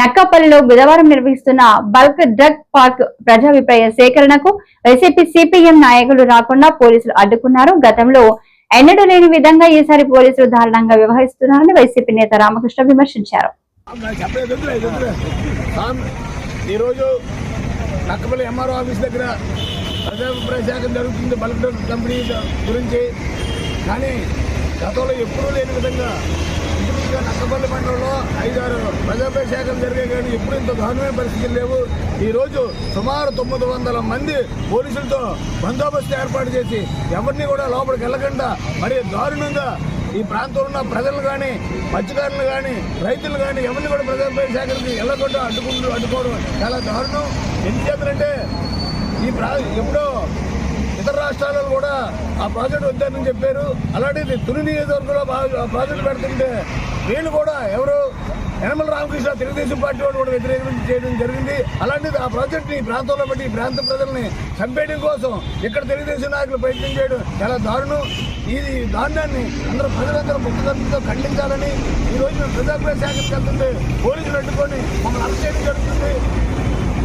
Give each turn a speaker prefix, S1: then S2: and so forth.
S1: నక్కపల్లిలో బుధవారం నిర్వహిస్తున్న bulk drug park ప్రజాభిప్రాయ సేకరణకు వైసీపీ సిపిఎం నాయకులు రాకుండా పోలీసులు అడ్డుకున్నారు. గతంలో ఎన్నడూ లేని విధంగా ఈసారి పోలీసులు దారుణంగా వ్యవహరిస్తున్నారని వైసీపీ నేత రామకృష్ణ విమర్శించారు.
S2: ఈరోజు నక్కపల్లి ఎంఆర్ఓ ఆఫీస్ దగ్గర ప్రజాభిప్రాయ శాఖ జరుగుతుంది బల్క్ డ్రగ్ కంపెనీ గురించి. కానీ గతంలో ఎప్పుడూ లేని విధంగా ఐదారు ప్రజాభిప్రాయ శాఖలు జరిగాయి కానీ ఎప్పుడు ఇంత దారుణమైన పరిస్థితులు లేవు. ఈరోజు సుమారు తొమ్మిది వందల మంది పోలీసులతో బందోబస్తు ఏర్పాటు చేసి ఎవరిని కూడా లోపలికి వెళ్ళకుండా మరి దారుణంగా ఈ ప్రాంతంలో ఉన్న ప్రజలు కానీ మత్స్యకారులు కానీ రైతులు కానీ ఎవరిని కూడా ప్రజాపై శాఖలకి వెళ్ళకుండా అడ్డుకుంటూ అడ్డుకోవడం చాలా దారుణం. ఎందుచేతంటే ఈ ప్రా ఎప్పుడో ఇతర రాష్ట్రాలలో కూడా ఆ ప్రాజెక్ట్ వద్దని చెప్పారు. అలాంటిది తుని నియోజకవర్గంలో ప్రాజెక్టు పెడుతుంటే వీళ్ళు కూడా ఎవరు యనమల రామకృష్ణ తెలుగుదేశం పార్టీ వాళ్ళు కూడా వ్యతిరేకం చేయడం జరిగింది. అలాంటిది ఆ ప్రాజెక్ట్ని ఈ ప్రాంతంలో పెట్టి ఈ ప్రాంత ప్రజల్ని చంపేయడం కోసం ఇక్కడ తెలుగుదేశం నాయకులు ప్రయత్నం చేయడం చాలా దారుణం. ఇది దారుణాన్ని అందరూ ప్రజలందరూ ముఖ్యమంత్రితో ఖండించాలని ఈ రోజు మేము ప్రజాప్రయ శాఖకి వెళ్తుంటే పోలీసులు